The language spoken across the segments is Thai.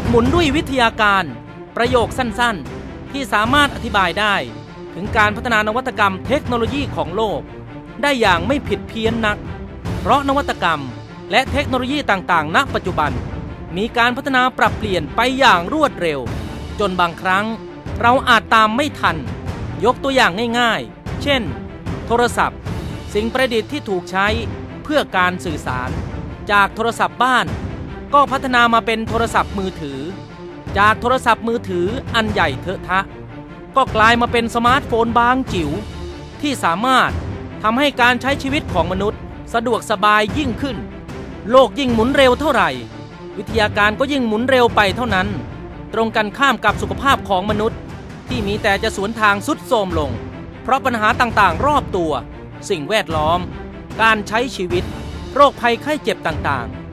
กหมุนด้วยวิทยาการ ประโยคสั้นๆ ที่สามารถอธิบายได้ ถึงการพัฒนานวัตกรรมเทคโนโลยีของโลก ได้อย่างไม่ผิดเพี้ยนนัก เพราะนวัตกรรมและเทคโนโลยีต่างๆ ณ ปัจจุบัน มีการพัฒนาปรับเปลี่ยนไปอย่างรวดเร็ว จนบางครั้งเราอาจตามไม่ทัน ยกตัวอย่างง่ายๆ เช่น โทรศัพท์ สิ่งประดิษฐ์ที่ถูกใช้เพื่อการสื่อสาร จากโทรศัพท์บ้าน ก็พัฒนามาเป็นโทรศัพท์มือถือ จากโทรศัพท์มือถืออันใหญ่เถอะทะ ก็กลายมาเป็นสมาร์ทโฟนบางจิ๋วที่สามารถทำให้การใช้ชีวิตของมนุษย์ สะดวกสบายยิ่งขึ้น โลกยิ่งหมุนเร็วเท่าไหร่ วิทยาการก็ยิ่งหมุนเร็วไปเท่านั้น ตรงกันข้ามกับสุขภาพของมนุษย์ ที่มีแต่จะสวนทางสุดโทมลง เพราะปัญหาต่างๆ รอบตัว สิ่งแวดล้อม การใช้ชีวิต โรคภัยไข้เจ็บต่างๆ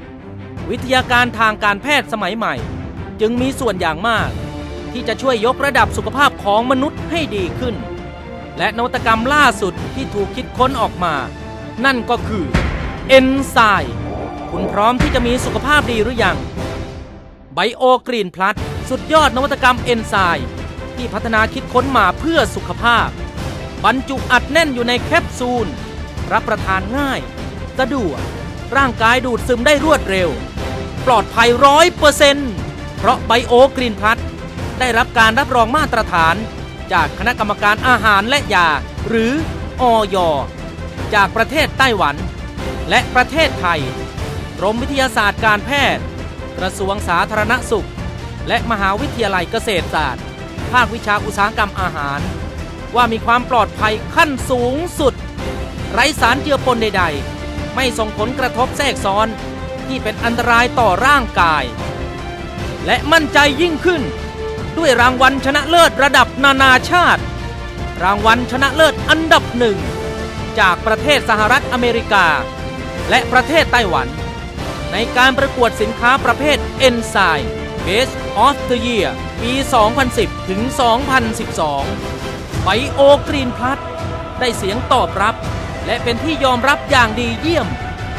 วิทยาการทางการแพทย์สมัยใหม่ จึงมีส่วนอย่างมาก ที่จะช่วยยกระดับสุขภาพของมนุษย์ให้ดีขึ้น และนวัตกรรมล่าสุดที่ถูกคิดค้นออกมา นั่นก็คือเอนไซม์คุณพร้อมที่จะมีสุขภาพดีหรือยังไบโอกรีนพลัสสุดยอดนวัตกรรมเอนไซม์ที่พัฒนาคิดค้นมาเพื่อสุขภาพ บรรจุอัดแน่นอยู่ในแคปซูล รับประทานง่าย สะดวกร่างกายดูดซึมได้รวดเร็ว ปลอดภัยร้อยเปอร์เซ็นต์เพราะไบโอกรีนพลัสได้รับการรับรองมาตรฐาน จากคณะกรรมการอาหารและยา หรืออยจากประเทศไต้หวัน และประเทศไทยกรมวิทยาศาสตร์การแพทย์ กระทรวงสาธารณสุข และมหาวิทยาลัยเกษตรศาสตร์ ภาควิชาอุตสาหกรรมอาหาร ว่ามีความปลอดภัยขั้นสูงสุด ไร้สารเจือปนใดๆ ไม่ส่งผลกระทบแทรกซ้อน ที่เป็นอันตรายต่อร่างกาย และมั่นใจยิ่งขึ้น ด้วยรางวัลชนะเลิศระดับนานาชาติ รางวัลชนะเลิศอันดับหนึ่ง จากประเทศสหรัฐอเมริกา และประเทศไต้หวัน ในการประกวดสินค้าประเภท Enzyme Best of the Year ปี 2010 ถึง 2012ไบโอกรีนพลัสได้เสียงตอบรับ และเป็นที่ยอมรับอย่างดีเยี่ยม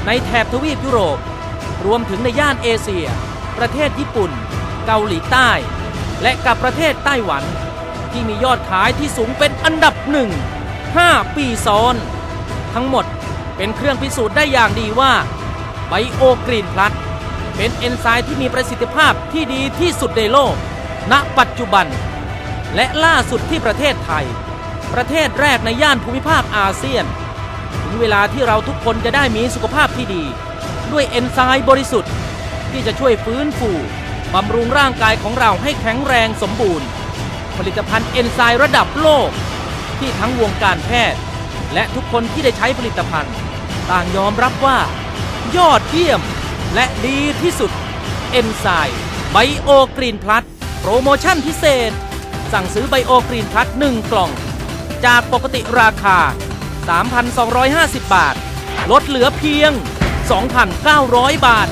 ในแถบทวีปยุโรป รวมถึงในย่านเอเชีย ประเทศญี่ปุ่น เกาหลีใต้ และกับประเทศไต้หวัน ที่มียอดขายที่สูงเป็นอันดับหนึ่ง 5 ปีซ้อน ทั้งหมดเป็นเครื่องพิสูจน์ได้อย่างดีว่าไบโอกรีนพลัสเป็นเอนไซม์ที่มีประสิทธิภาพที่ดีที่สุดในโลก ณ ปัจจุบัน และล่าสุดที่ประเทศไทย ประเทศแรกในย่านภูมิภาคอาเซียน ถึงเวลาที่เราทุกคนจะได้มีสุขภาพที่ดี ด้วยเอนไซม์บริสุทธิ์ ที่จะช่วยฟื้นฟูบำรุงร่างกายของเราให้แข็งแรงสมบูรณ์ ผลิตภัณฑ์เอนไซม์ระดับโลก ที่ทั้งวงการแพทย์ และทุกคนที่ได้ใช้ผลิตภัณฑ์ ต่างยอมรับว่า ยอดเยี่ยมและดีที่สุดเอนไซม์ไบโอกรีนพลัสโปรโมชั่นพิเศษ สั่งซื้อไบโอกรีนพลัส1กล่อง จากปกติราคา 3,250 บาท ลดเหลือเพียง 2,900 บาท